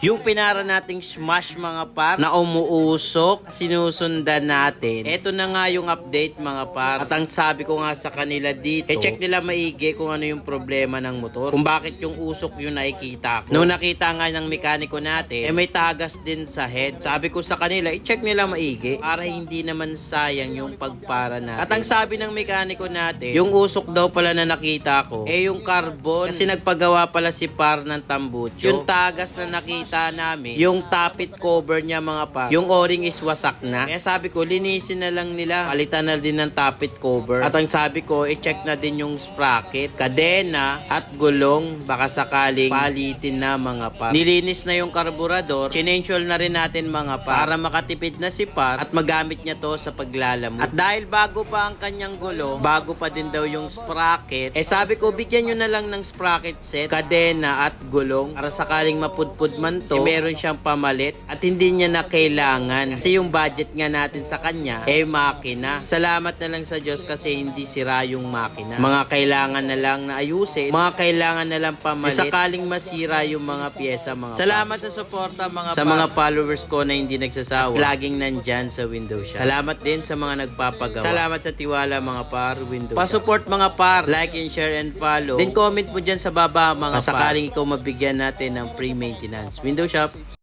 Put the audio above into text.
Yung pinara nating smash mga par na umuusok, sinusundan natin. Ito na nga yung update mga par. At ang sabi ko nga sa kanila dito, eh check nila maigi kung ano yung problema ng motor. Kung bakit yung usok yung nakikita ko. Nung nakita nga ng mekaniko natin, eh may tagas din sa head. Sabi ko sa kanila, i-check nila maigi para hindi naman sayang yung pagpara natin. At ang sabi ng mekaniko natin, yung usok daw pala na nakita ko, eh yung carbon, kasi nagpagawa pala si par ng tambucho. Yung tagas na nakita namin, yung tapit cover niya mga par, yung o-ring is wasak na. Kaya sabi ko, linisin na lang nila. Palitan na din ng tapit cover. At ang sabi ko, i-check na din yung sprocket, kadena, at gulong. Baka sakaling palitin na mga par. Nilinis na yung karburador, chinensure na rin natin mga par para makatipid na si par at magamit niya to sa paglalamog. At dahil bago pa ang kanyang gulong, bago pa din daw yung sprocket, eh sabi ko, bigyan nyo na lang ng sprocket set, kadena at gulong para sakaling mapudpud man to, eh, meron siyang pamalit at hindi niya na kailangan. Kasi yung budget nga natin sa kanya, eh makina. Salamat na lang sa Diyos kasi hindi sira yung makina. Mga kailangan na lang na ayusin, mga kailangan na lang pamalit. Eh, sakaling masira yung mga pyesa mga Salamat sa suporta mga sa mga followers ko na hindi nagsasawa. At laging nandyan sa window shop. Salamat din sa mga nagpapagawa. Salamat sa tiwala mga par window Pa-support mga par, like and share and follow. Then comment mo dyan sa baba mga par. Sakaling ikaw mabigyan natin ng free maintenance. Window shop.